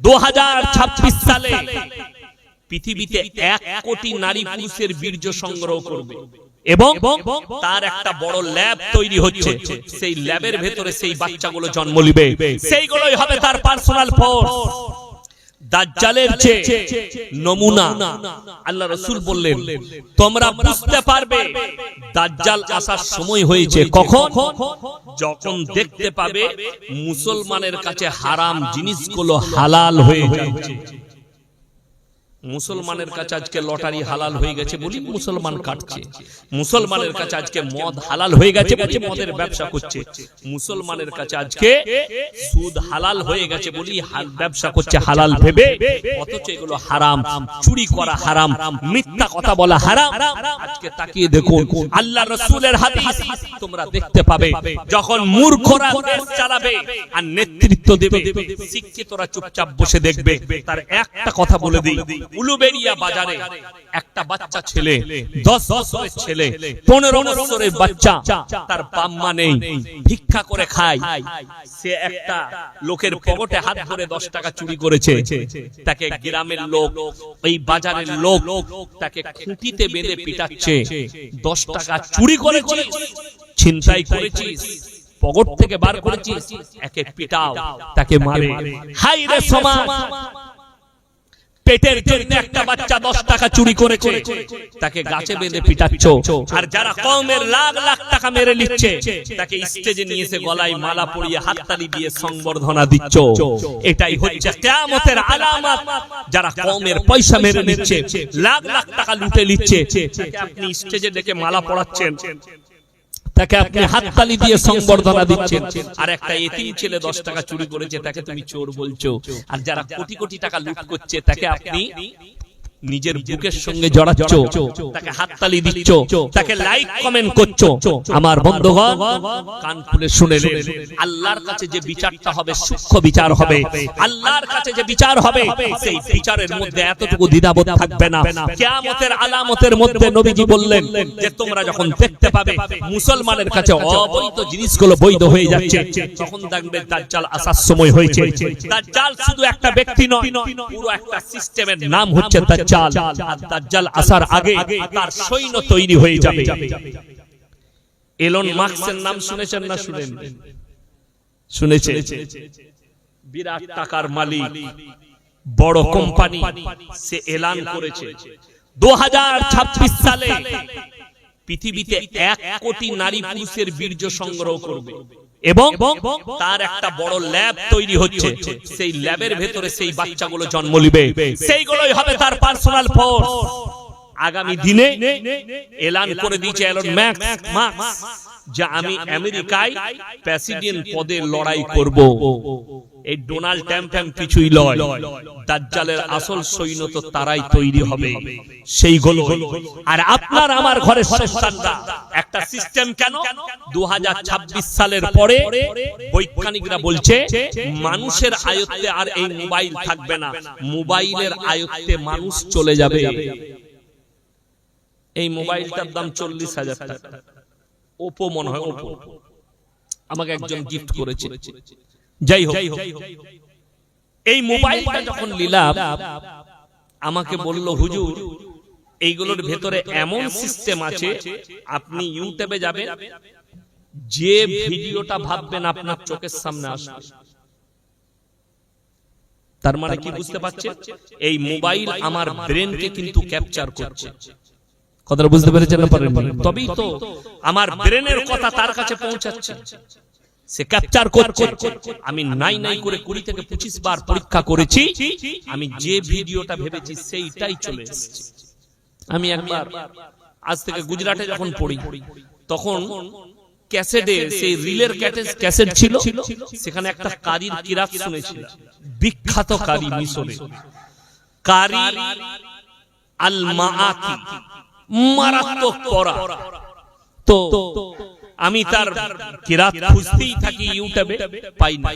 দু সালে পৃথিবীতে এক কোটি নারী পুরুষের বীর্য সংগ্রহ করবে। এবং তার একটা বড় ল্যাব তৈরি হচ্ছে। সেই ল্যাবের ভেতরে সেই বাচ্চাগুলো জন্ম নিবে। সেইগুলোই হবে তার পার্সোনাল ফোর্স দাজ্জালের যে নমুনা। আল্লাহ রসুল বললেন তোমরা বুঝতে পারবে দাজ্জাল আসার সময় হয়েছে কখন? যখন দেখতে পাবে মুসলমানের কাছে হারাম জিনিসগুলো হালাল হয়ে যাচ্ছে। মুসলমানের কাছে আজকে লটারি হালাল হয়ে গেছে বলি মুসলমান কাটছে। মুসলমানের কাছে আজকে মদ হালাল হয়ে গেছে বলি মদের ব্যবসা করছে। মুসলমানের কাছে আজকে সুদ হালাল হয়ে গেছে বলি ব্যবসা করছে হালাল ভেবে। অথচ এগুলো হারাম। চুরি করা হারাম। মিথ্যা কথা বলা হারাম। আজকে তাকিয়ে দেখুন। আল্লাহ রসুলের হাদিস তোমরা দেখতে পাবে। যখন মূর্খরা দেশ চালাবে আর নেতৃত্ব দেবে। শিক্ষিতরা চুপচাপ বসে দেখবে তার একটা কথা বলে দিই উলুবেরিয়া বাজারে একটা বাচ্চা ছেলে দশ বছরের ছেলে পনেরো বছরের বাচ্চা তার বাম্মা নেই ভিক্ষা করে খায়। সে একটা লোকের পকেটে হাত ধরে দশ টাকা চুরি করেছে। তাকে গ্রামের লোক এই বাজারের লোক তাকে খুঁটিতে বেঁধে পিটাচ্ছে। দশ টাকা চুরি করেছিস ছিনতাই করেছিস পকেট থেকে বার করেছিস একে পিটাও তাকে মারে। হাই রে সমাজ! পেটের জন্য একটা বাচ্চা দশ টাকা চুরি করেছে। তাকে গাছে বেঁধে পিটাচ্ছ। আর যারা কমের লাখ লাখ টাকা মেরে নিচ্ছে তাকে স্টেজে নিয়ে এসে গলায় মালা পরিয়ে হাততালি দিয়ে সংবর্ধনা দিচ্ছ। এটাই হচ্ছে কেয়ামতের আলামত। যারা কমের পয়সা মেরে নিচ্ছে লাখ লাখ টাকা লুটে নিচ্ছে আপনি স্টেজে ডেকে মালা পড়াচ্ছেন তাকে আপনি হাততালি দিয়ে সংবর্ধনা দিচ্ছেন। আর একটা এতিম ছেলে দশ টাকা চুরি করেছে তাকে তুমি চোর বলছো। আর যারা কোটি কোটি টাকা লুট করছে তাকে আপনি নিজের বুকের সঙ্গে জড়াচ্ছ তাকে হাততালি দিচ্ছ তাকে লাইক কমেন্ট করছ আমার বন্ধুগণ কান খুলে শুনেলেন আল্লাহর কাছে যে বিচারটা হবে সূক্ষ্ম বিচার হবে আল্লাহর কাছে যে বিচার হবে সেই বিচারের মধ্যে এতটুকু দ্বিধাবোধ থাকবে না। কিয়ামতের আলামতের মধ্যে নবীজি বললেন যে তোমরা যখন দেখতে পাবে মুসলমানের কাছে অবৈধ জিনিসগুলো বৈধ হয়ে যাচ্ছে তখন দেখবে দাজ্জাল আসার সময় হয়েছে। দাজ্জাল শুধু একটা ব্যক্তি নয় পুরো একটা সিস্টেমের নাম হচ্ছে দাজ্জাল আর দাজ্জাল আসার আগে তার সৈন্য তৈরি হয়ে যাবে। এলন মার্কসের নাম শুনেছেন না শুনেন শুনেছে। বিরাট টাকার মালিক, বড় কোম্পানি, সে এলান করেছে। দু হাজার ছাব্বিশ সালে পৃথিবীতে এক কোটি নারী পুরুষের বীর্য সংগ্রহ করবে। এবং তার একটা বড় ল্যাব তৈরি হচ্ছে। সেই ল্যাবের ভেতরে সেই বাচ্চাগুলো জন্ম নিবে। সেইগুলোই হবে তার পার্সোনাল ফোর্স আগামী দিনে এলান করে দিয়েছে এলন ম্যাক্স যে আমি আমেরিকায় প্রেসিডেন্ট পদে লড়াই করব। এই ডোনাল্ড ট্রাম্প ফ্যাম্প কিছুই লয়। দাজ্জালের আসল সৈন্য তো তারাই তৈরি হবে। সেইগুলো আর আপনার আমার ঘরে সন্তানরা। একটা সিস্টেম কেন? দু সালের পরে বৈজ্ঞানিকরা বলছে মানুষের আয়ত্তে আর এই মোবাইল থাকবে না। মোবাইলের আয়ত্তে মানুষ চলে যাবে। এই মোবাইলটার দাম চল্লিশ হাজার টাকা। ওপো মনে হয় ওপো। আমাকে একজন গিফট করেছে। যাই হোক। এই মোবাইলটা যখন নিলাম আমাকে বলল হুজুর এইগুলোর ভেতরে এমন সিস্টেম আছে আপনি ইউটিউবে যাবেন যে ভিডিওটা ভাববেন আপনার চোখের সামনে আসবে। তার মানে কি বুঝতে পারছেন? এই মোবাইল আমার ব্রেনকে কিন্তু ক্যাপচার করছে। কথাটা বুঝতে পেরেছেন না পারেন তবেই তো আমার ব্রেনের কথা তার কাছে পৌঁছাচ্ছে। সে ক্যাপচার করছে। আমি নাই নাই করে কুড়ি থেকে পঁচিশ বার পরীক্ষা করেছি। আমি যে ভিডিওটা ভেবেছি সেইটাই চলে এসেছে। আমি একবার আজ থেকে গুজরাটে যখন পড়ি তখন ক্যাসেটে সেই রিলের ক্যাসেট ছিল। সেখানে একটা কারির কিরাত শুনেছিল বিখ্যাত কারি মিশরে। কারি আল মাআতি মারাত্মক পড়া। তো আমি তার কিরাত খুঁজতেই থাকি ইউটিউবে, পাই না।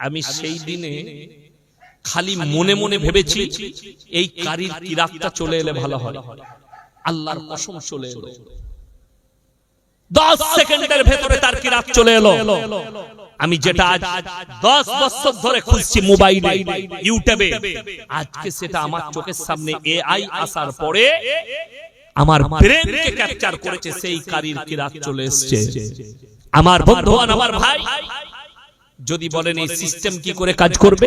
আমি সেই দিনে খালি মনে মনে ভেবেছি, এই কারির কিরাতটা চলে এলে ভালো হয়। আল্লাহর কসম চলে এলো। দশ সেকেন্ডের ভেতরে তার কিরাত চলে এলো। আমি যেটা আজ দশ বছর ধরে খুঁজছি মোবাইলে, ইউটিউবে, আজকে সেটা আমার চোখের সামনে এআই আসার পরে আমার ব্রেনকে ক্যাপচার করেছে সেই কারির কিরাত চলে এসেছে। আমার বন্ধুয়ান আমার ভাই যদি বলেন এই সিস্টেম কি করে কাজ করবে?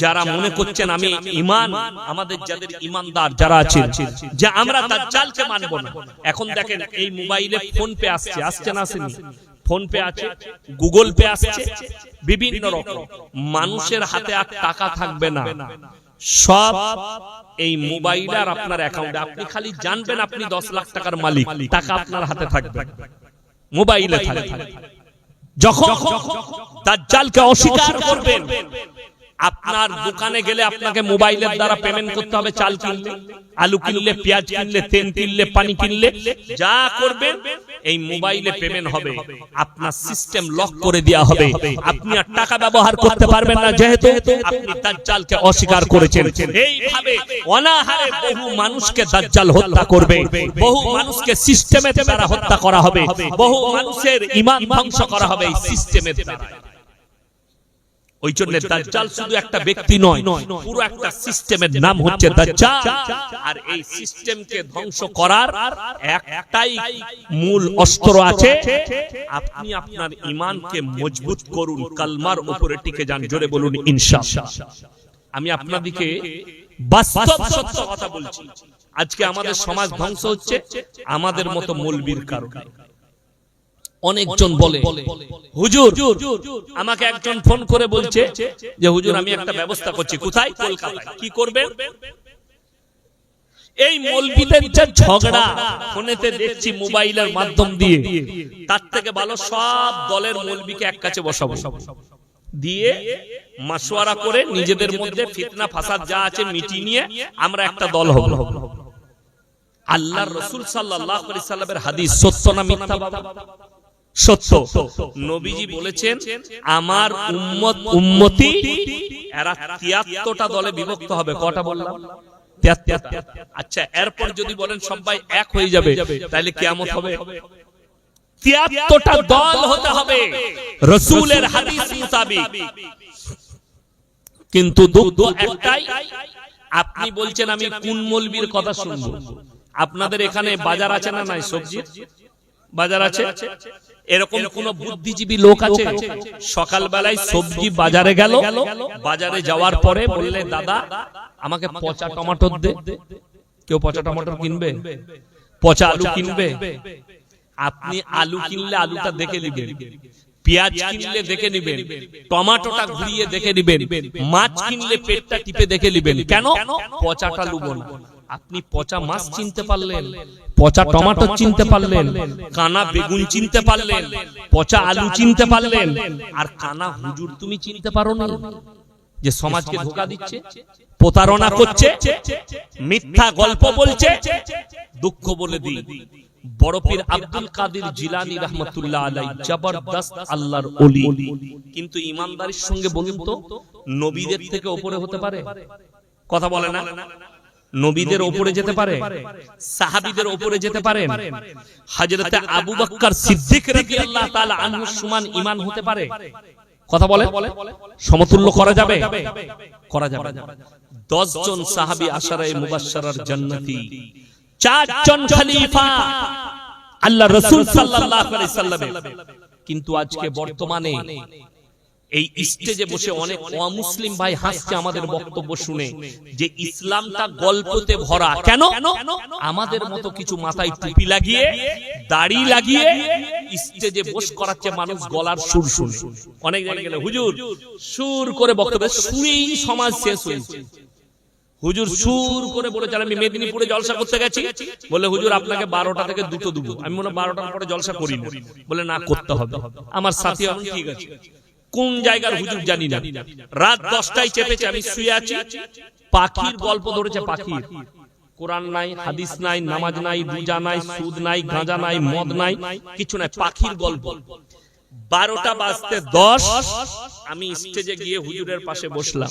যারা মনে করছেন আমি ইমান আমাদের যাদের ইমানদার যারা আছেন যে আমরা দাজ্জালকে মানব না। এখন দেখেন এই মোবাইলে ফোন পে আসছে আসছে না আসেনি? ফোন পে আছে গুগল পে আসছে বিভিন্ন রকম। মানুষের হাতে আর টাকা থাকবে না। সব এই মোবাইল আর আপনার অ্যাকাউন্টে আপনি খালি জানবেন আপনি দশ লাখ টাকার মালিক টাকা আপনার হাতে থাকবে। মোবাইলে থাকবে। তার জালকে অস্বীকার করবেন আপনার দোকানে গেলে আপনাকে মোবাইলের দ্বারা পেমেন্ট করতে হবে চাল কিনলে আলু কিনলে পেঁয়াজ কিনলে তেল কিনলে পানি কিনলে যা করবেন এই মোবাইলে পেমেন্ট হবে। আপনার সিস্টেম লক করে দেওয়া হবে। আপনি আর টাকা ব্যবহার করতে পারবেন না যেহেতু আপনি দাজ্জালকে অস্বীকার করেছেন। এইভাবে অনাহারে বহু মানুষকে দাজ্জাল হত্যা করবে। বহু মানুষকে সিস্টেমের দ্বারা হত্যা করা হবে। বহু মানুষের ইমান ধ্বংস করা হবে এই সিস্টেমের দ্বারা ওই জন্য দাজ্জাল শুধু একটা ব্যক্তি নয় পুরো একটা সিস্টেমের নাম হচ্ছে দাজ্জাল। আর এই সিস্টেমকে ধ্বংস করার একটাই মূল অস্ত্র আছে। আপনি আপনার ইমানকে মজবুত করুন কালমার উপরে টিকে যান জোরে বলুন ইনশাআল্লাহ। আমি আপনাদেরকে বাস্তব সত্য কথা বলছি। আজকে আমাদের সমাজ ধ্বংস হচ্ছে আমাদের মতো মৌলবীর কারণে। অনেকজন বলে, হুজুর, আমাকে একজন ফোন করে বলছে যে, হুজুর, আমি একটা ব্যবস্থা করছি, কোথায়? কলকাতায়। কি করবেন? এই মৌলবীদের যে ঝগড়া, ফোনেতে দেখছি মোবাইলের মাধ্যম দিয়ে, তার থেকে ভালো সব দলের মৌলবীকে এক কাছে বসাবো। দিয়ে মাসোয়ারা করে নিজেদের মধ্যে ফিতনা, ফাসাদ যা আছে মিটি নিয়ে আমরা একটা দল হব। আল্লাহর রসুল সাল্লাহ সাল্লামের হাদিস সত্য না মিথ্যা বাবা? সত্য। নবীজি বলেছেন আমার উম্মত উম্মতি এরা তিয়াত্তরটা দলে বিভক্ত হবে। কটা বললাম? আচ্ছা এরপর যদি বলেন সবাই এক হয়ে যাবে তাহলে কেমন হবে। তিয়াত্তরটা দল হতে হবে। রসুলের হাদিস মোতাবিক। কিন্তু দুঃখ একটাই আপনি বলছেন আমি কোন মলবির কথা শুনব? আপনাদের এখানে বাজার আছে না নাই সবজির? বাজার আছে। এরকম কোন বুদ্ধিজীবী লোক আছে? সকাল বেলায় সবজি বাজারে গেল বাজারে যাওয়ার পরে বললে দাদা আমাকে পচা টমাটোর দে। কেউ পচা টমাটোর কিনবে? পচা আলু কিনবে? আপনি আলু কিনলে আলুটা দেখে নিবেন। পেঁয়াজ কিনলে দেখে নিবেন। টমাটোটা ঘুরিয়ে দেখে নিবেন। মাছ কিনলে পেটটা টিপে দেখে নিবেন। কেন? পচাটা লুবো না আপনি পচা মাছ চিনতে পারলেন পচা টমাটো চিনতে পারলেন কানা বেগুন চিনতে পারলেন পচা আলু চিনতে পারলেন। আর কানা হুজুর তুমি চিনতে পারো না যে সমাজকে ধোকা দিচ্ছে প্রতারণা করছে মিথ্যা গল্প বলছে দুঃখ বলে দিই। বড় পীর আব্দুল কাদের জিলানি রহমতুল্লাহ আলাই জবরদস্ত আল্লাহর ওলি। কিন্তু ইমানদারির সঙ্গে বলুন তো নবীদের থেকে উপরে হতে পারে। কথা বলে না? নবীদের ওপরে যেতে পারে সাহাবিদের ওপরে যেতে পারেন। হাজরতে আবু বক্কর সিদ্দিক রাদিয়াল্লাহু তাআলা আনহু সমান ঈমান হতে পারে। কথা বলে? সমতুল্য করা যাবে? করা যাবে। 10 জন সাহাবী আশারায়ে মুবাশশারার জান্নাতি। চারজন খলিফা। আল্লাহ রাসূল সাল্লাল্লাহু আলাইহি সাল্লামের। কিন্তু আজকে বর্তমানে এই স্টেজে বসে অনেক অমুসলিম ভাই হাসছে আমাদের বক্তব্য শুনে যে ইসলামটা গল্পতে ভরা। কেন? আমাদের মতো কিছু মাথায় টুপি লাগিয়ে, দাড়ি লাগিয়ে স্টেজে বস করাচ্ছে মানুষ গলার সুর শুনে। অনেক জায়গায় গেলে, হুজুর, সুর করে বক্তব্য শুনেই সমাজ শেষ হয়েছে। হুজুর, সুর করে বলেছেন, আমি মেদিনীপুরে জলসা করতে গেছি। বলে, হুজুর, আপনাকে বারোটা থেকে দুটো দেবো। আমি মনে বারোটার পরে জলসা করি বলে, না, করতে হবে। আমার সাথী ঠিক আছে। কোন জায়গার হুজুর জানি না। রাত দশটায় চেপেছে আমি শুয়ে আছি। পাখির গল্প ধরেছে পাখির। কোরআন নাই হাদিস নাই নামাজ নাই রোজা নাই সুদ নাই গাঁজা নাই মদ নাই কিছু নাই পাখির গল্প। বারোটা বাজতে দশ আমি স্টেজে গিয়ে হুজুরের পাশে বসলাম।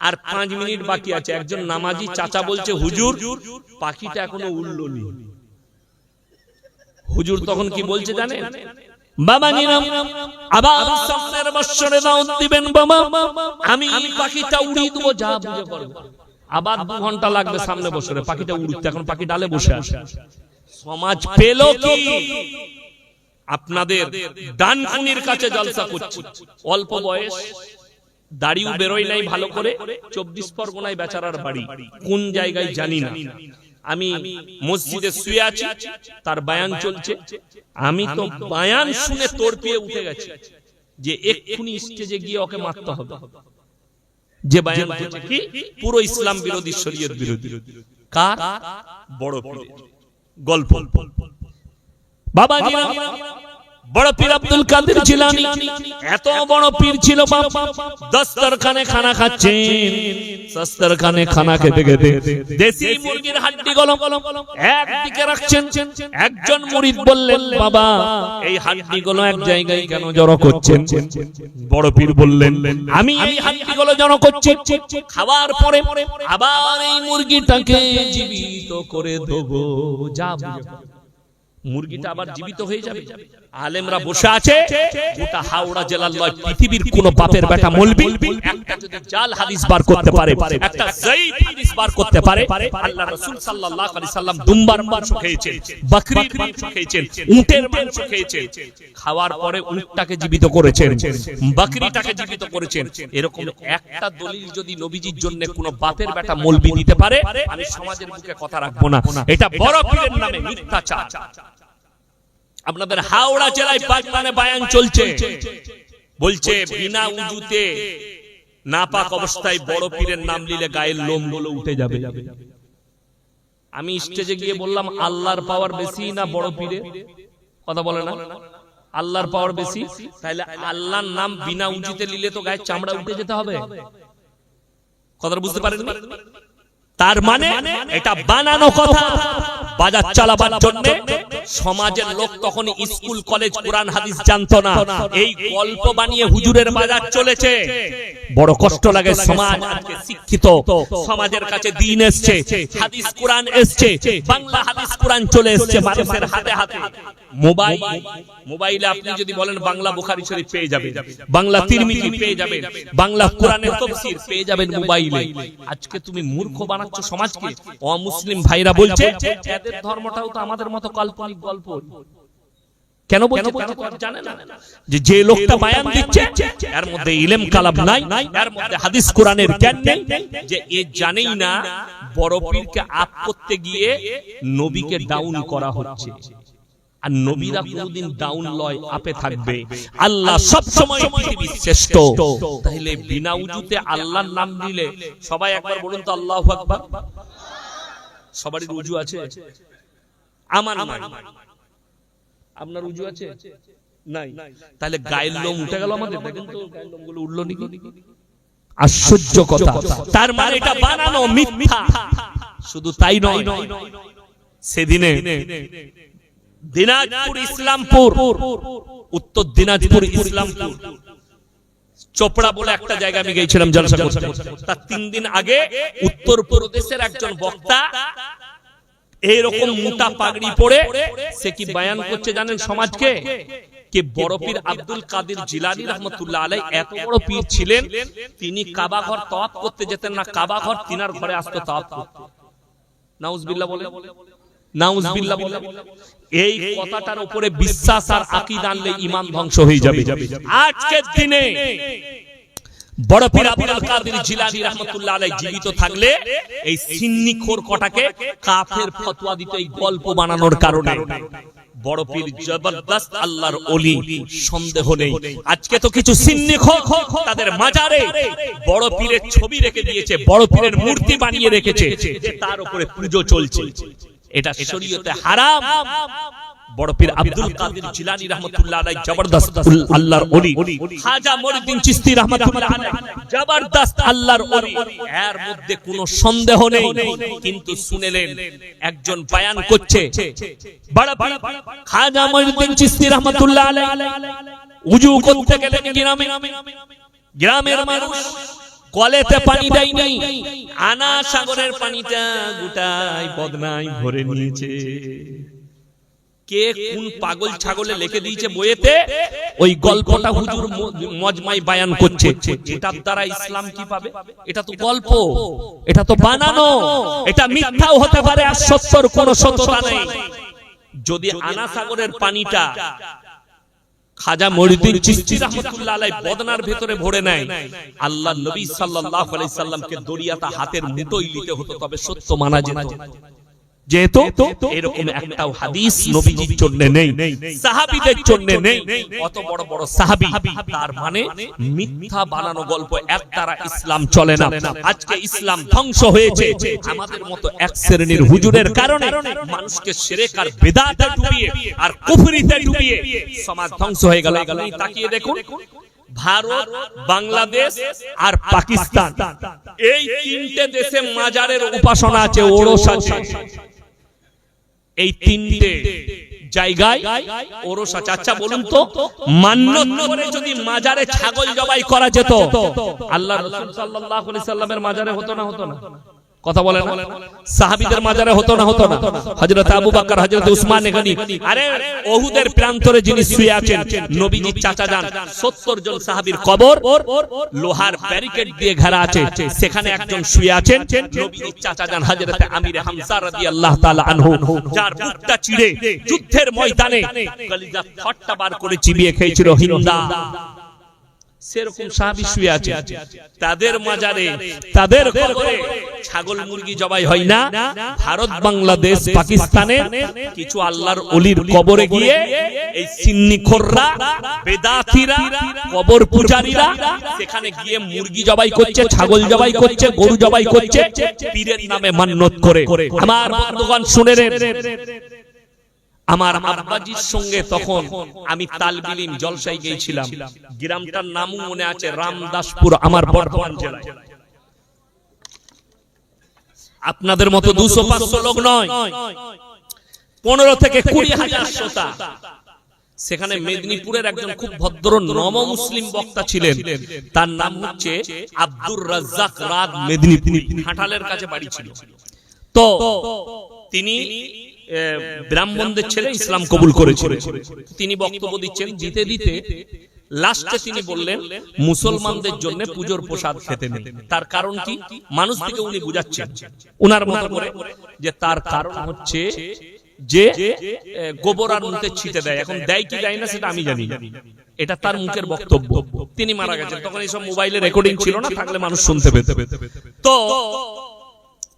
আর পাঁচ মিনিট বাকি আছে। একজন নামাজি চাচা বলছে হুজুর পাখিটা এখনও উড়ল হুজুর তখন কি বলছে জানেন? বাবা নিলাম। আবার সামনের দাওয়াত দিবেন বাবা। আমি পাখিটা উড়িয়ে দেবো, যা আবার দু ঘণ্টা লাগবে সামনে বছরে পাখিটা এখন পাখি ডালে বসে আছে। সমাজ পেল কি? আপনাদের ডানকুনির কাছে জলসা করছি। অল্প বয়স, দাড়িও বেরোয় নাই ভালো করে। চব্বিশ পরগনায় বেচারার বাড়ি। কোন জায়গায় জানি না। আমি মসজিদে শুয়ে আছি তার বায়ান চলছে। আমি তো বায়ান শুনে তোর পেয়ে উঠে গেছি যে এক্ষুনি স্টেজে গিয়ে ওকে মারতে হবে। যে বায়ান করছে কি? পুরো ইসলাম বিরোধী শরীয়ত বিরোধী। কার? বড় গল্প। বাবা। বড় পীর আব্দুল কাদের জিলানি। এত বড় পীর ছিল বাপ। দস্তরখানে খানা খাচ্ছেন। দস্তরখানে খানা খেতে খেতে দেশি মুরগির হাড্ডি গলম। একদিকে রাখছেন। একজন মুরিদ বললেন, বাবা, এই হাড্ডি গুলো এক জায়গায় কেন জড়ো করছেন? বড় পীর বললেন, আমি এই হাড্ডি গুলো জড়ো করছি। খাওয়ার পরে আবার এই মুরগিটাকে জীবিত করে দেবো। যা। মুরগিটা আবার জীবিত হয়ে যাবে। আলেমরা বসে আছে গোটা হাওড়া জেলার লয় পৃথিবীর কোন বাপের বেটা মলবি একটা যদি জাল হাদিস বার করতে পারে একটা জয়ীফ হাদিস বার করতে পারে আল্লাহ রাসূল সাল্লাল্লাহু আলাইহি সাল্লাম দুম্বার মাংস খেয়েছেন বকরির মাংস খেয়েছেন উটের মাংস খেয়েছেন খাওয়ার পরে উটটাকে জীবিত করেছেন বকরিটাকে জীবিত করেছেন এরকম একটা দলিল যদি নবীজির জন্য কোন বাপের বেটা মলবি দিতে পারে আমি সমাজের বুকে কথা রাখব না এটা বড় পীরের নামে মিথ্যাচার আপনাদের হাওড়া জেলায় বাগদানে বায়ান চলছে। বলছে বিনা উজুতে নাপাক অবস্থায় বড় পীরের নাম নিলে গায়ের লোমগুলো উঠে যাবে। আমি স্টেজে গিয়ে বললাম আল্লাহর পাওয়ার বেশি না বড় পীরে কথা বলে না? আল্লাহর পাওয়ার বেশি? তাহলে আল্লাহর নাম বিনা উজুতে নিলে তো গায়ের চামড়া উঠে যেতে হবে। কথাটা বুঝতে পারেন তার মানে এটা বানানো কথা। বাজার চালাবার জন্য সমাজের লোক তখন স্কুল, কলেজ, কোরআন, হাদিস জানতো না। এই গল্প বানিয়ে হুজুরের বাজার চলেছে। বড় কষ্ট লাগে, সমাজ আজকে শিক্ষিত। সমাজের কাছে দিন এসছে, হাদিস, কোরআন এসছে, বাংলা হাদিস, কোরআন চলে এসছে মানুষের হাতে হাতে। মোবাইল মোবাইলে আপনি যদি বলেন বাংলা বুখারী শরীফ পেয়ে যাবেন বাংলা তিরমিজি পেয়ে যাবেন বাংলা কোরআনের তাফসীর পেয়ে যাবেন মোবাইলে। আজকে তুমি মূর্খ বানাচ্ছ সমাজকে অমুসলিম ভাইরা বলছে এদের ধর্মটাও তো আমাদের মতো কাল্পনিক গল্প। কেন বলছে? জানে না। যে যে লোকটা বায়ান দিচ্ছে এর মধ্যে ইলম কালাম নাই এর মধ্যে হাদিস কোরআনের জ্ঞান নেই যে এ জানেই না বড় পীরকে আপ করতে গিয়ে নবীকে ডাউন করা হচ্ছে। আর নবীরা কোনদিন ডাউন লয় আপে থাকবে। আল্লাহ সব সময় পৃথিবীর শ্রেষ্ঠ। তাহলে বিনা উজুতে আল্লাহর নাম নিলে সবাই একবার বলুন তো আল্লাহু আকবার। সবারই রুজু আছে? আমার নাই। আপনার উজু আছে? নাই। তাহলে গায়ের লোম উঠে গেল আমাদের? দেখেন তো গায়ের লোমগুলো উঠল নাকি? আশ্চর্য কথা তার মানে এটা বানানো মিথ্যা। শুধু তাই নয়। সেদিনে দিনাজপুর ইসলামপুর, উত্তর দিনাজপুর ইসলামপুর। চোপড়া বলে একটা জায়গা আমি গিয়েছিলাম জলসা করতে। তার তিন দিন আগে উত্তর প্রদেশের একজন বক্তা এইরকম মোটা পাগড়ি পরে সে কি বায়ান করছে জানেন সমাজকে? কে বড় পীর আব্দুল কাদের জিলানি রহমতুল্লাহ আলাই এত বড় পীর ছিলেন, তিনি কাবা ঘর তওয়াফ করতে যেতেন না কাবা ঘর তিনার ঘরে আসতো তওয়াফ করতে। নাউজবিল্লাহ বলে নাউজবিল্লাহ বলে। এই কথাটার উপরে বিশ্বাস আর আকীদ আনলে ঈমান ধ্বংস হয়ে যাবে। আজকের দিনে বড় পীর আব্দুল কাদের জিলানী রাহমাতুল্লাহ আলাইহি জীবিত থাকলে এই সিন্নিখোর কটাকে কাফের ফতোয়া দিত এই গল্প বানানোর কারণে। বড় পীর জবরদস্ত আল্লাহর ওলি সন্দেহ নেই। আজকে তো কিছু তাদের মাজারে বড় পীরের ছবি রেখে দিয়েছে বড় পীরের মূর্তি বানিয়ে রেখেছে যে তার উপরে পুজো চলছে। এটা শরীয়তে হারাম। বড় পীর আব্দুল কাদের জিলানী রাহমাতুল্লাহ আলাইহি জবরদস্ত আল্লাহর ওলি। খাজা মরিউদ্দিন চিশতি রাহমাতুল্লাহ আলাইহি। জবরদস্ত আল্লাহর ওলি। এর মধ্যে কোনো সন্দেহ নেই কিন্তু শুনেলেন একজন বয়ান করছে। বড় পীর খাজা মরিউদ্দিন চিশতি রাহমাতুল্লাহ আলাইহি। উজু করতে গেলেন গ্রামে। গ্রামের মানুষ কলেতে পানি দেয়নি আনা সাগরের পানিটা গোটাই বদনাই ভরে নিয়েছে। কে কোন পাগল ছাগলে লিখে দিয়েছে বইয়েতে? ওই গল্পটা হুজুর মজমাই বায়ান করছে। এটার দ্বারা ইসলাম কি পাবে? এটা তো গল্প। এটা তো বানানো। এটা মিথ্যাও হতে পারে আর সত্যর কোনো সত্যতা নেই। যদি আনা সাগরের পানিটা খাজা মরিদিন চিস্তি রহমাতুল্লাহ আলাই বদনার ভেতরে ভরে নেয়। আল্লাহ নবী সাল্লাল্লাহু আলাইহি সাল্লামকে দড়িয়াতা হাতের মুঠোই নিতে হতো তবে সত্য মানা যেত। যেহেতু এরকম একটাও হাদিস নবীজির জন্য নেই। সাহাবীদের জন্য নেই। অত বড় বড় সাহাবী। তার মানে মিথ্যা বানানো গল্প। এক দ্বারা ইসলাম চলে না। আজকে ইসলাম ধ্বংস হয়েছে। আমাদের মতো এক শ্রেণির হুজুরের কারণে মানুষকে শিরক আর বেদাতে ডুবিয়ে আর কুফরিতে ডুবিয়ে সমাজ ধ্বংস হয়ে গেল। তাকিয়ে দেখুন ভারত বাংলাদেশ আর পাকিস্তান। এই তিনটে দেশে মাজারের উপাসনা আছে ওরস আছে। এই তিনটে জায়গায় ছাগল জবাই করা যেত আল্লাহ সাল্লামের মাজারে হতো না হতো না? কথা বলে না? সাহাবীদের মাজারে হতো না হতো না? হযরত আবু বকর, হযরত উসমান গনি আরে, ওহুদের প্রান্তরে যিনি শুয়ে আছেন, নবীজির চাচা যান 70 জন সাহাবীর কবর, লোহার ব্যারিকেড দিয়ে ঘেরা আছে। সেখানে একজন শুয়ে আছেন, নবীজির চাচা যান, হযরত আমির হামজা রাদিয়াল্লাহু তাআলা আনহু। যার বুকটা চিড়ে, যুদ্ধের ময়দানে কলিজা ফটটা বার করে চিবিয়ে খেয়েছিল হিন্দা। সেরকম সাহাবি শুয়ে আছে। তাদের মাজারে তাদের কবরে ছাগল মুরগি জবাই হয় না। ভারত বাংলাদেশ পাকিস্তানে কিছু আল্লাহর অলির কবরে গিয়ে এই সিন্নিখোররা বেদাতিরা কবর পূজারীরা সেখানে গিয়ে মুরগি জবাই করছে ছাগল জবাই করছে গরু জবাই করছে পীরের নামে মান্যত করে। আমার বন্ধুগণ শুনে আমার আব্বাজির সঙ্গে তখন আমি তালবিলিম জলসাই গিয়েছিলাম। গ্রামটার নামও মনে আছে রামদাসপুর, আমার বর্ধমান জেলায়। আপনাদের মতো দুশো পাঁচশো লোক নয়, পনেরো থেকে কুড়ি হাজার শ্রোতা। সেখানে মেদিনীপুরের একজন খুব ভদ্র নম মুসলিম বক্তা ছিলেন। তার নাম হচ্ছে আব্দুর রাজ্জাক রাত মেদিনীপুর, হাটালের কাছে বাড়ি ছিল। তো তিনি ব্রাহ্মণদের ছেলে ইসলাম কবুল করেছিলেন তিনি বক্তব্য দিচ্ছেন দিতে দিতে লাস্টে তিনি বললেন মুসলমানদের জন্য পুজোর প্রসাদ খেতে নেই। তার কারণ কি? মানুষ থেকে উনি বুঝাচ্ছেন। উনার মতো করে যে তার কারণ হচ্ছে যে গোবর আর মুখে ছিটে দেয়। এখন দেয়। কি দেয় না সেটা আমি জানি এটা তার মুখের বক্তব্য। তিনি মারা গেছেন। তখন এইসব মোবাইলে রেকর্ডিং ছিল না থাকলে মানুষ শুনতে পেতে। তো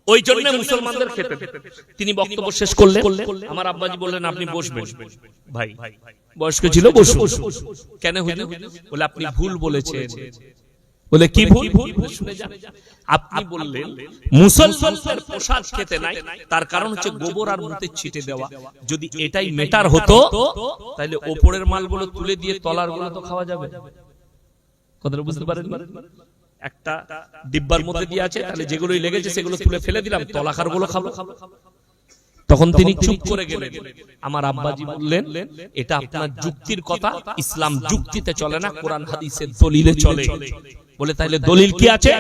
ওই জন্য মুসলমানদের খেতে তিনি বক্তব্য শেষ করলেন। আমার আব্বাজি বললেন আপনি বসবেন। ভাই বয়স্ক ছিল বসুন। কেন হইল? বলে আপনি ভুল বলেছেন। বলে কি ভুল? শুনে যান। আপনি বললেন মুসলমানদের প্রসাদ খেতে নাই। তার কারণ হচ্ছে গোবর আর মুতে ছিটে দেওয়া। যদি এটাই মেটার হতো তাহলে ওপরের মালগুলো তুলে দিয়ে তলারগুলো তো খাওয়া যাবে। কথাটা বুঝতে পারেন একটা ডিব্বার মধ্যে দিয়ে আছে তাহলে যেগুলোই লেগেছে সেগুলো তুলে ফেলে দিলাম তলাখারগুলো খাব। তখন তিনি চুপ করে গেলেন। আমার আব্বাজি বললেন এটা আপনার যুক্তির কথা ইসলাম যুক্তিতে চলে না কোরআন হাদিসের দলিলে চলে। বলে তাহলে দলিল কি আছে?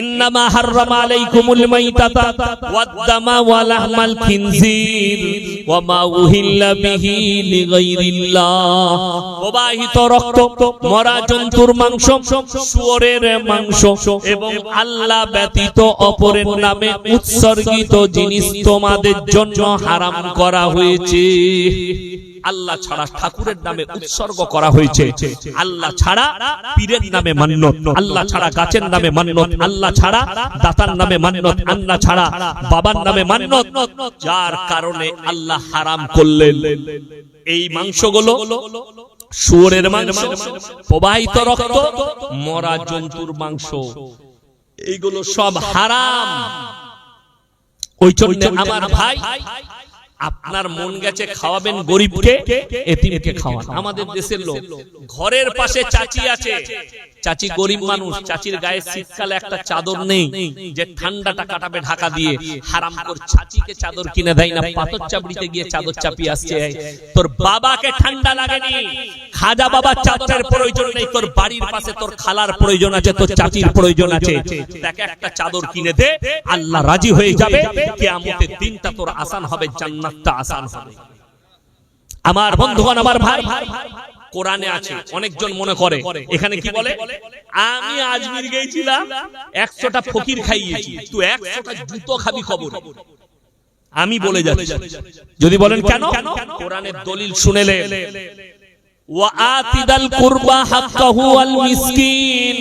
ইন্নামা হাররামা আলাইকুমুল মাইতাতা ওয়াদ-দামা ওয়া লাহমাল খিনজির ওয়া মা উহিল্লা বিহি লিগাইরিল্লাহ। প্রবাহিত রক্ত মরা জন্তুর মাংস শুয়োরের মাংস এবং আল্লাহ ব্যতীত অপরের নামে উৎসর্গিত জিনিস তোমাদের জন্য হারাম করা হয়েছে। আল্লাহ ছাড়া ঠাকুরের নামে উৎসর্গ করা হয়েছে। আল্লাহ ছাড়া পীরের নামে মান্যত আল্লাহ ছাড়া গাছের নামে মান্যত আল্লাহ ছাড়া দাতার নামে মান্যত আল্লাহ ছাড়া বাবার নামে মান্যত যার কারণে আল্লাহ হারাম করলেন। এই মাংসগুলো শুয়োরের মাংস প্রবাহিত রক্ত মরা জন্তুর মাংস। এইগুলো সব হারাম। ওই জন্য আমার ভাই আপনার মন গেছে খাওয়াবেন গরিবকে এতিমকে খাওয়ান। আমাদের দেশের লোক। ঘরের পাশে চাচি আছে। চাচি গরিব মানুষ চাচির গায়ে শীতকালে একটা চাদর নেই যে ঠান্ডাটা কাটাবে ঢাকা দিয়ে হারাম কর চাচিকে চাদর কিনে দেয় না পাথর চাপড়িতে গিয়ে চাদর চাপিয়ে আসছে। তোর বাবাকে ঠান্ডা লাগেনি। খাজা বাবার চাদরের প্রয়োজন নেই তোর বাড়ির পাশে তোর খালার প্রয়োজন আছে তোর চাচির প্রয়োজন আছে। তাকে একটা চাদর কিনে দে আল্লাহ রাজি হয়ে যাবে কিয়ামতের দিনটা তোর আসান হবে জান্নাতটা আসান হবে। আমার বন্ধুগণ আমার ভাই কোরআনে আছে অনেকজন মনে করে। এখানে কি বলে? আমি আজমির গিয়েছিলাম একশোটা ফকির খাইয়েছি। তুই একশোটা জুতো খাবি খবর। আমি বলে যাচ্ছি। যদি বলেন কেন? কোরআনের দলিল শুনেলে। ওয়াআতিদাল কুরবা হাক্কাহু আল মিসকিন।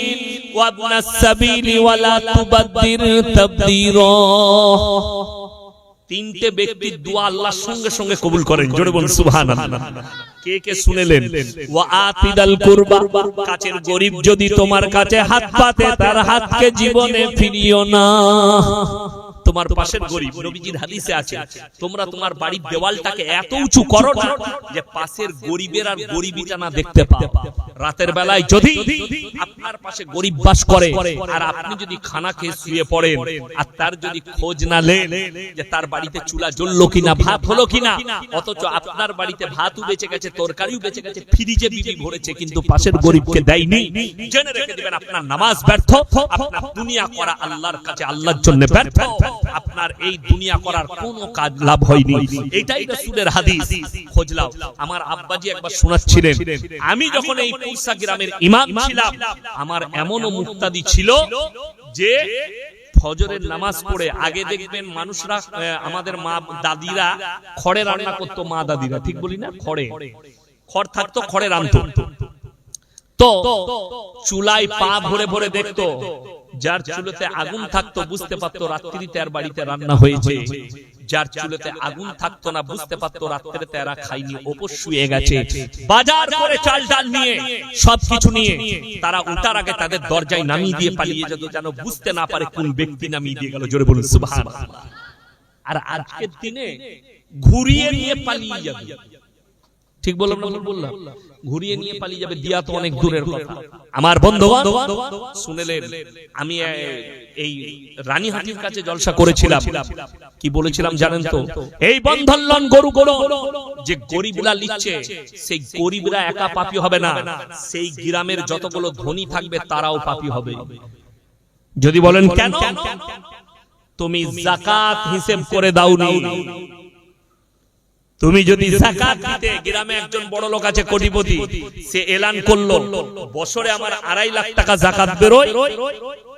ওয়াবনাস সাবিলি ওয়ালা তুবাদ্দির তাবদীরা। তিনটে ব্যক্তির দোয়া আল্লাহর সঙ্গে সঙ্গে কবুল করেন। জোরে বলুন সুবহানাল্লাহ। কে কে শুনেলেন ওয়া আতিদাল কুরবা। কাছের গরিব যদি তোমার কাছে হাত পাতে তার হাতকে জীবনে ফিরিও না। তোমার পাশের গরিব নবীজির হাদিসে আছে তোমরা তোমার বাড়ির দেওয়ালটাকে এত উঁচু করো না যে পাশের গরিবের আর গরিবিটা না দেখতে পাও রাতের বেলায় যদি আপনার পাশে গরিব বাস করে আর আপনি যদি খানা খেয়ে শুয়ে পড়েন আর তার যদি খোঁজ না লেন যে তার বাড়িতে চুলা জ্বললো কিনা ভাত হলো কিনা? অথচ আপনার বাড়িতে ভাতও বেঁচে গেছে তরকারিও বেঁচে গেছে ফ্রিজে বিবি ভরেছে কিন্তু পাশের গরিবকে দেয়নি জেনে রেখে দিবেন আপনার নামাজ ব্যর্থ আপনার দুনিয়া করা আল্লাহর কাছে আল্লাহর জন্য ব্যর্থ আপনার এই দুনিয়া করার কোনো কাজ লাভ হয়নি। এটাই রাসূলের হাদিস। খোঁজলাও। আমার আব্বাজি একবার শোনাচ্ছিলেন, আমি যখন এই পুরসা গ্রামের ইমাম ছিলাম, আমার এমনও মুক্তাদি ছিল যে ফজরের নামাজ পড়ে আগে দেখবেন মানুষরা আমাদের মা দাদিরা খড়ে রান্না করতো, মা দাদিরা, ঠিক বলি না? খড়ে। খড় থাকতো, খড়ে তো চুলায় পা ভরে ভরে দেখতো যার চুলোতে আগুন থাকতো বুঝতে পারতো রাত্রিতে আর বাড়িতে রান্না হয়েছে। যার চুলোতে আগুন থাকতো না বুঝতে পারতো রাত্রিতে এরা খাইনি ওপর শুয়ে গেছে। বাজার করে চাল ডাল নিয়ে সবকিছু নিয়ে তারা উঠার আগে তাদের দরজায় নামিয়ে দিয়ে পালিয়ে যেত যেন বুঝতে না পারে কোন ব্যক্তি নামিয়ে দিয়ে গেল জোরে বলুন সুবহানাল্লাহ। আর আজকের দিনে ঘুরিয়ে নিয়ে পালিয়ে যাবে। ঠিক বললাম না বললাম। ঘুরিয়ে নিয়ে পালিয়ে যাবে দিয়া তো অনেক দূরের কথা। আমার বন্ধুগণ শুনেলেন আমি এই রানীহাটির কাছে জলসা করেছিলাম। কি বলেছিলাম জানেন তো? এই বন্ধন গরু গরু যে গরিবরা লিখছে সেই গরিবরা একা পাপী হবে না। সেই গ্রামের যতগুলো ধনী থাকবে তারাও পাপী হবে। যদি বলেন কেন? তুমি জাকাত হিসেব করে দাও দাওনি। তুমি যদি জাকাত দিতে গ্রামে একজন বড় লোক আছে, কোটিপতি, সে এলান করল, বছরে আমার আড়াই লাখ টাকা জাকাত বেরোয়,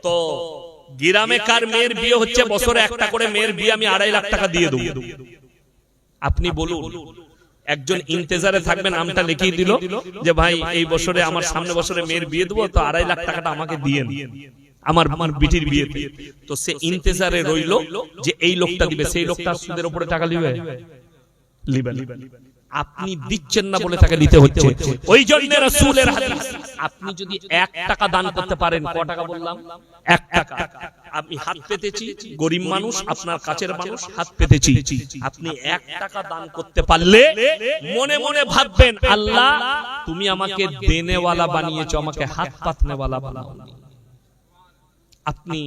তো গ্রামে কার মেয়ের বিয়ে হচ্ছে, বছরে একটা করে মেয়ের বিয়ে আমি আড়াই লাখ টাকা দিয়ে দেবো। আপনি বলুন, একজন ইন্তেজারে থাকবেন আমটা লিখিয়ে দিল, যে ভাই, এই বছরে আমার সামনে বছরে মেয়ের বিয়ে দেবো, তো আড়াই লাখ টাকাটা আমাকে দিয়ে আমার আমার বিটির বিয়ে। তো সে ইন্তেজারে রইল যে এই লোকটা দিবে, সেই লোকটা সুদের উপরে টাকা দিবে। লিবেন। আপনি দিচ্ছেন না বলে তাকে দিতে হচ্ছে। ওই জন্য রাসূলের হাদিস। আপনি যদি এক টাকা দান করতে পারেন ক টাকা বললাম? এক টাকা। আমি হাত পেতেছি? গরিব মানুষ আপনার কাছের মানুষ হাত পেতেছি। আপনি এক টাকা দান করতে পারলে মনে মনে ভাববেন আল্লাহ তুমি আমাকে দেনেওয়ালা বানিয়েছো আমাকে হাত পাতনেওয়ালা বানাও। আপনি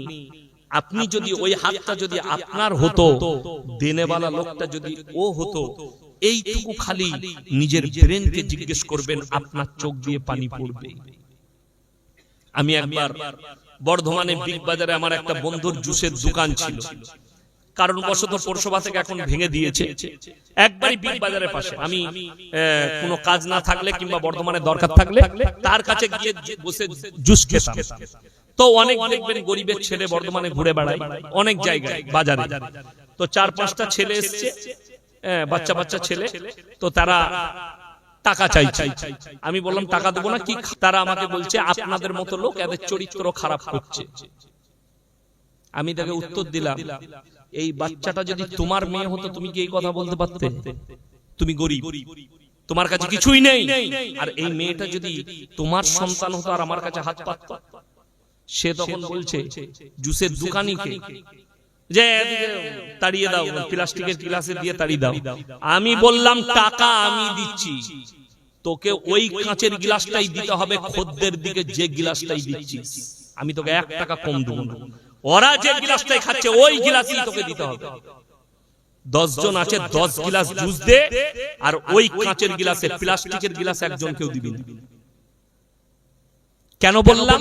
আপনি যদি ওই হাতটা যদি আপনার হতো দেনেওয়ালা লোকটা যদি ও হতো এইটুকু খালি নিজের ব্রেনকে জিজ্ঞেস করবেন আপনার চোখ দিয়ে পানি পড়বে। আমি একবার বর্ধমানে বিগ বাজারে আমার একটা বন্ধুর জুসের দোকান ছিল। কারণ বশত পৌরসভা থেকে এখন ভেঙে দিয়েছে। একবারই বিগ বাজারের পাশে। আমি আহ, কোনো কাজ না থাকলে কিংবা বর্ধমানে দরকার থাকলে তার কাছে গিয়ে বসে জুস খেতাম। তো অনেক দেখবেন গরিবের ছেলে বর্ধমানে ঘুরে বেড়ায় অনেক জায়গায় বাজারে। তো চার পাঁচটা ছেলে এসছে হ্যাঁ, বাচ্চা বাচ্চা ছেলে তো তারা টাকা চাইছে। আমি বললাম টাকা দেবো না কি তারা আমাকে বলছে আপনাদের মতো লোক এদের চরিত্র খারাপ করছে। আমি তাকে উত্তর দিলাম এই বাচ্চাটা যদি তোমার মেয়ে হতো তুমি কি এই কথা বলতে পারতে? তুমি গরিব। তোমার কাছে কিছুই নেই। আর এই মেয়েটা যদি তোমার সন্তান হতো আর আমার কাছে হাত পাতত সে তখন বলছে জুসের দোকানিকে যে তাড়িয়ে দাও প্লাস্টিকের গ্লাসে দিয়ে তাড়িয়ে দাও। আমি বললাম টাকা আমি দিচ্ছি। তোকে ওই কাঁচের গ্লাসটাই দিতে হবে খদ্দের দিকে যে গ্লাসটাই দিচ্ছিস আমি তোকে এক টাকা কম দেবো না। ওরা যে গ্লাসটাই খাচ্ছে ওই গ্লাসই তোকে দিতে হবে। দশ জন আছে দশ গিলাস জুস দে আর ওই কাঁচের গিলাসে প্লাস্টিকের গ্লাস একজন কেউ দিবি। কেন বললাম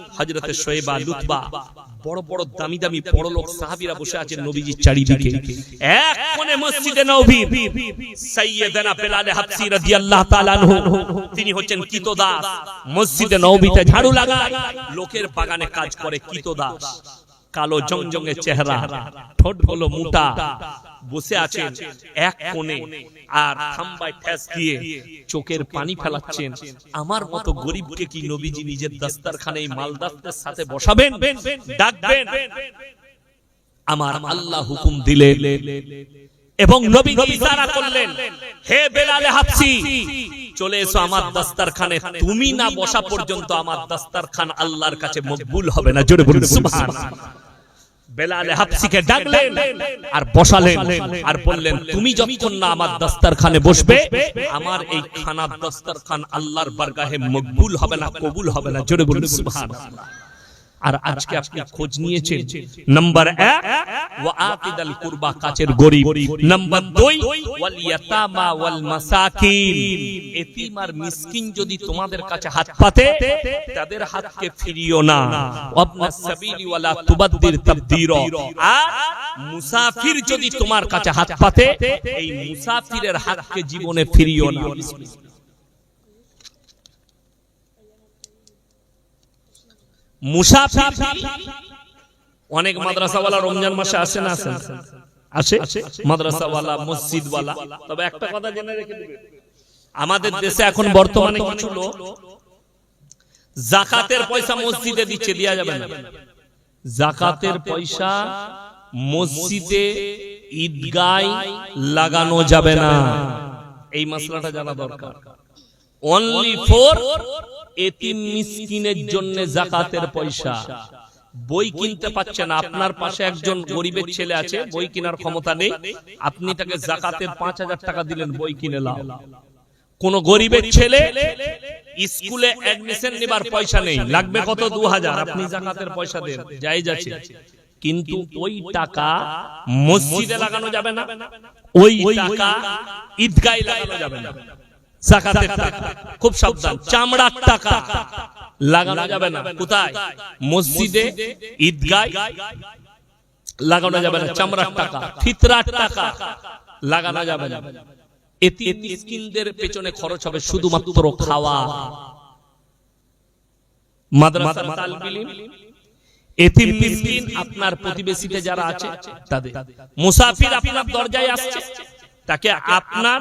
হযরতে শোয়েবা লুতবা বড় বড় দামি দামি বড় লোক সাহাবিরা বসে আছেন নবীজির চারিদিকে। এক কোণে মসজিদে নবী। সাইয়েদানা বেলাল হাবসি রাদিয়াল্লাহু তাআলা আনহু। তিনি হচ্ছেন কিতদাস। মসজিদে নববীতে ঝাড়ু লাগায়। লোকের বাগানে কাজ করে কিতদাস। কালো জংজঙের চেহারা ঠোঁট হলো মোটা বসে আছেন এক কোণে আর থাম্বায় ঠেস দিয়ে চোখের পানি ফেলাচ্ছেন। আমার মতো গরিবকে কি নবীজি নিজের দস্তারখানে মালদাস্তের সাথে বসাবেন? ডাকবেন? আমার আল্লাহ হুকুম দিলেন। এবং নবী ইশারা করলেন হে বেলালে হাফসি চলে এসো আমার দস্তারখানে। তুমি না বসা পর্যন্ত আমার দস্তারখান আল্লাহর কাছে মকবুল হবে না। জোরে বলুন সুবহানাল্লাহ বেলালে হাফসিকে ডাকলেন আর বসালেন আর বললেন তুমি যতক্ষণ না আমার দস্তারখানে বসবে আমার এই খানার দস্তারখান আল্লাহর বারগাহে মকবুল হবে না কবুল হবে না। জোরে বলুন সুবহানাল্লাহ আর আজকে আপনি খোঁজ নিয়েছেন। নাম্বার এক ওয়া আকিদাল কুরবা কাছের গরিব। নাম্বার দুই ওয়াল ইয়াতামা ওয়াল মাসাকিন। এতিম আর মিসকিন যদি তোমাদের কাছে হাত পাতে তাদের হাতকে ফিরিও না। ওয়াবনাস সাবিলি ওয়ালা তুবাদ্দির তাবদীর। আর মুসাফির যদি তোমার কাছে হাত পাতে এই মুসাফিরের হাতকে জীবনে ফিরিও না। মুসাফির অনেক মাদ্রাসাওয়ালা রমজান মাসে আসে না আসে? আসে মাদ্রাসাওয়ালা মসজিদওয়ালা। তবে একটা কথা জেনে রেখে দিবে। আমাদের দেশে এখন বর্তমানে কিছু লোক জাকাতের পয়সা মসজিদে দিচ্ছে দেয়া যাবে না। জাকাতের পয়সা মসজিদে ঈদগায় লাগানো যাবে না। এই মশলাটা জানা দরকার। অনলি ফোর এতিম মিসকিনের জন্য জাকাতের পয়সা। বই কিনতে পাচ্ছে না আপনার পাশে একজন গরিবের ছেলে আছে বই কেনার ক্ষমতা নেই। আপনি তাকে জাকাতের পাঁচ হাজার টাকা দিলেন বই কিনে লাও। কোন গরিবের ছেলে স্কুলে অ্যাডমিশন নেবার পয়সা নেই। লাগবে কত? দু হাজার। আপনি জাকাতের পয়সা দেন। যাই যাচ্ছে কিন্তু ওই টাকা মসজিদে লাগানো যাবে না। ওই টাকা ঈদগায় লাগানো যাবে না। খুব সাবধান। চামড়ার টাকা। লাগানো যাবে না। কোথায়? মসজিদে ঈদগায়। লাগানো যাবে না। চামড়ার টাকা। ফিতরার টাকা। লাগানো যাবে না। এতে মিসকিনদের পেছনে খরচ হবে শুধুমাত্র খাওয়া। মাদ্রাসার তালবিলিম এতিম মিসকিন আপনার প্রতিবেশীতে যারা আছে তাদের। মুসাফির আপনার দরজায় আসছে। তাকে আপনার